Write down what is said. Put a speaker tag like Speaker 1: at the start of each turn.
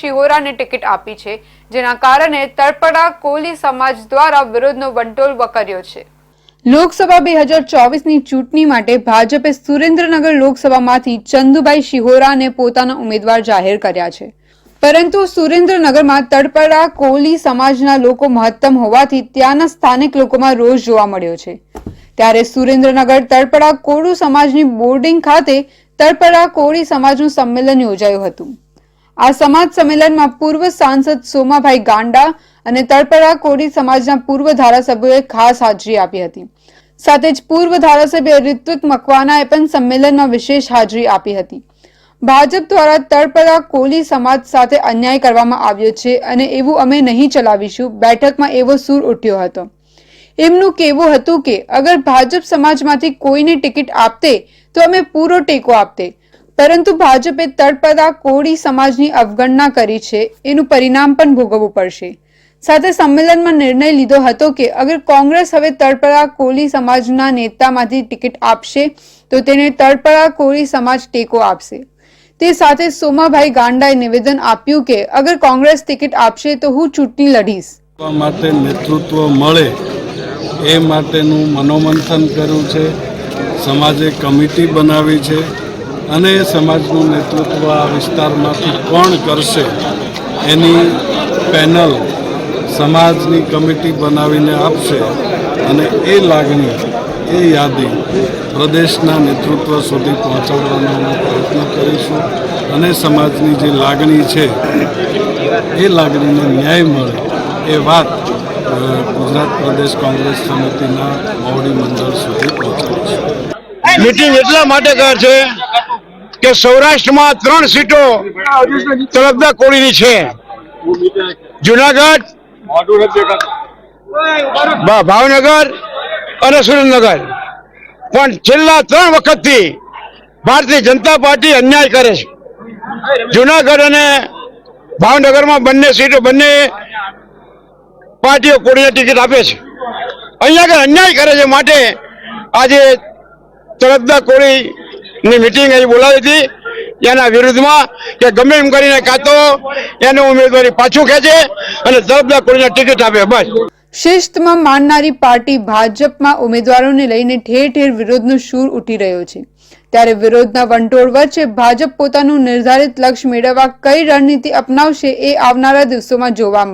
Speaker 1: શિહોરાને ticket આપી છે, જેના કારણે તળપડા કોલી સમાજ દ્વારા વિરોધનો વંટોળ વકર્યો છે. લોકસભા બે હજાર ચોવીસની ચૂંટણી માટે ભાજપે સુરેન્દ્રનગર લોકસભામાંથી ચંદુભાઈ શિહોરાને પોતાના ઉમેદવાર જાહેર કર્યા છે. પરંતુ સુરેન્દ્રનગરમાં તળપડા કોલી સમાજના લોકો મહત્તમ હોવાથી ત્યાંના સ્થાનિક લોકોમાં રોષ જોવા મળ્યો છે. ત્યારે સુરેન્દ્રનગર તળપડા કોળુ સમાજની બોર્ડિંગ ખાતે તળપડા કોળી સમાજનું સંમેલન યોજાયું હતું. આ સમાજ સંમેલનમાં પૂર્વ સાંસદ સોમાભાઈ ગાંડા અને તળપરા કોળી સમાજના પૂર્વ ધારાસભ્યોએ ખાસ હાજરી આપી હતી. સાથે જ પૂર્વ ધારાસભ્ય ઋત્વિક મકવાનાએ પણ સંમેલનમાં વિશેષ હાજરી આપી હતી. ભાજપ દ્વારા તળપડા કોલી સમાજ સાથે અન્યાય કરવામાં આવ્યો છે અને એવું અમે નહીં ચલાવીશું, બેઠકમાં એવો સૂર ઉઠ્યો હતો. એમનું કહેવું હતું કે, અગર ભાજપ સમાજમાંથી કોઈને ટિકિટ આપતે, તો અમે પૂરો ટેકો આપતે. પરંતુ ભાજપે તળપદા કોળી સમાજની અવગણના કરી છે. એનું પરિણામ પણ ભોગવવું પડશે. સાથે સંમેલનમાં નિર્ણય લીધો હતો કે અગર કોંગ્રેસ હવે તળપદા કોળી સમાજના નેતામાંથી ટિકિટ આપશે, તો તેને તળપદા કોળી સમાજ ટેકો આપશે. તે સાથે સોમાભાઈ ગાંડાએ નિવેદન આપ્યું કે અગર કોંગ્રેસ ટિકિટ આપશે, તો હું ચૂંટણી લડીશ.
Speaker 2: માટે નેતૃત્વ મળે એ માટેનું મનોમંથન કર્યું છે. સમાજે કમિટી બનાવી છે. અને સમાજનું નેતૃત્વ આ વિસ્તારમાંથી કોણ કરશે એની પેનલ સમાજની કમિટી બનાવીને આપશે અને એ લાગણી, એ યાદી પ્રદેશના નેતૃત્વ સુધી પહોંચાડવાનો પ્રયત્ન કરીશું અને સમાજની જે લાગણી છે, એ લાગણીને ન્યાય મળે એ વાત ગુજરાત પ્રદેશ કોંગ્રેસ સમિતિના મોવડી મંડળ સુધી પહોંચાડીશું.
Speaker 3: મિટિંગ એટલા માટે કર છે કે સૌરાષ્ટ્રમાં ત્રણ સીટો તરફદા કોળીની છે. જુનાગઢ ભાવનગર અને સુરેન્દ્રનગર. પણ છેલ્લા ત્રણ વખતથી ભારતીય જનતા પાર્ટી અન્યાય કરે છે. જુનાગઢ અને ભાવનગરમાં બંને સીટો, બંને પાર્ટીઓ કોળીને ટિકિટ આપે છે. અહીંયા આગળ અન્યાય કરે છે માટે આજે તરફદા કોળીની મિટિંગ અહીં બોલાવી હતી, એના વિરુદ્ધમાં કે ગમે એમ કરીને કાતો એને ઉમેદવારી પાછું ખેંચે અને જવાબદાર ટિકિટ આપે, બસ.
Speaker 1: શિસ્તમાં માનનારી પાર્ટી ભાજપમાં ઉમેદવારોને લઈને ઠેર ઠેર વિરોધનો સૂર ઉઠી રહ્યો છે. ત્યારે વિરોધના વંટોળ વચ્ચે ભાજપ પોતાનું નિર્ધારિત લક્ષ્ય મેળવવા કઈ રણનીતિ અપનાવશે એ આવનારા દિવસોમાં જોવા મળશે.